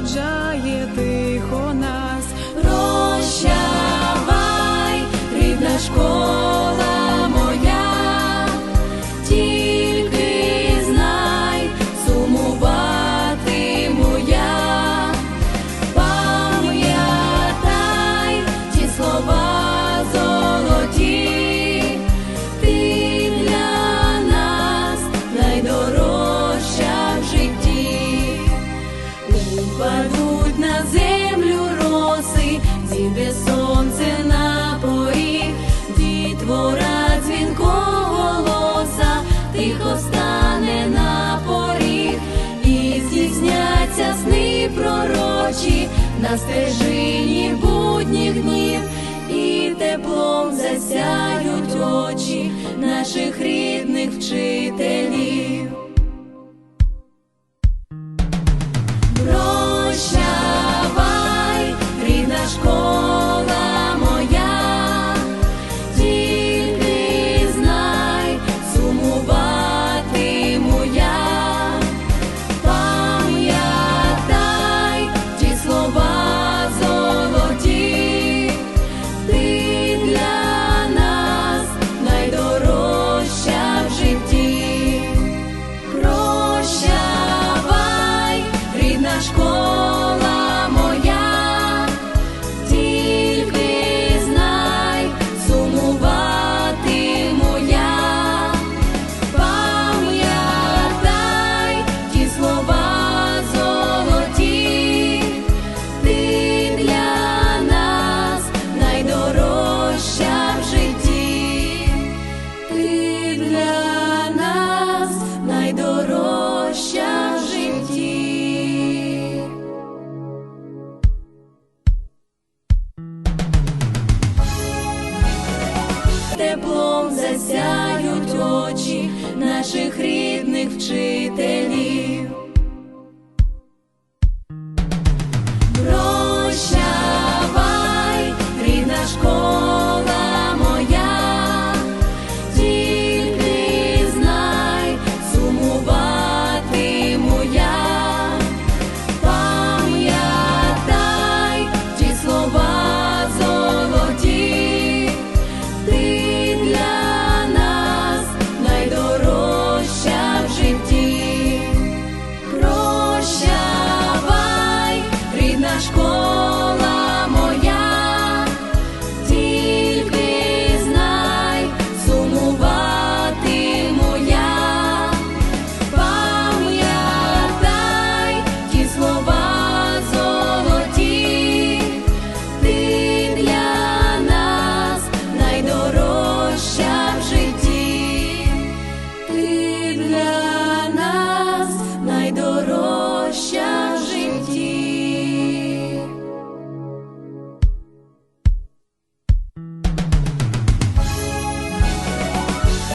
породжає ти. Іде сонце на поріг, дітвора дзвінкого голоса, тихо стане на поріг, і здійсняться сни пророчі на стежині будніх днів, і теплом засяють очі наших рідних. Найдорожча в житті. Теплом засяють очі наших рідних вчителів.